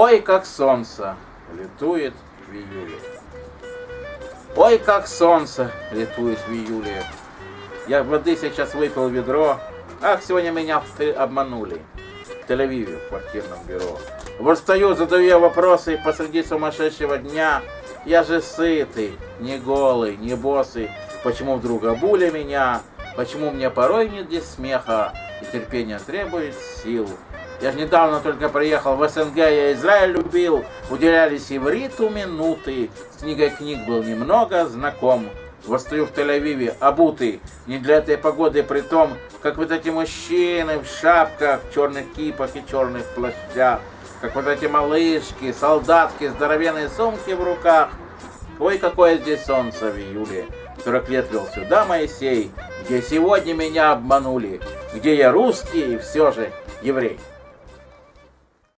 Ой, как солнце летует в июле. Ой, как солнце летует в июле. Я воды сейчас выпил ведро. Ах, сегодня меня обманули. В Тель-Авиве, в квартирном бюро. Вот стою, задаю вопросы посреди сумасшедшего дня. Я же сытый, не голый, не босый. Почему вдруг обули меня? Почему мне порой нет здесь смеха? И терпение требует сил. Я же недавно только приехал в СНГ, я Израиль любил. Уделялись ивриту минуты. С книгой книг был немного знаком. Восстаю в Тель-Авиве, обутый, не для этой погоды, при том, как вот эти мужчины в шапках, в черных кипах и черных плащах, как вот эти малышки, солдатки, здоровенные сумки в руках. Ой, какое здесь солнце в июле. 40 лет вел сюда Моисей, где сегодня меня обманули, где я русский и все же еврей.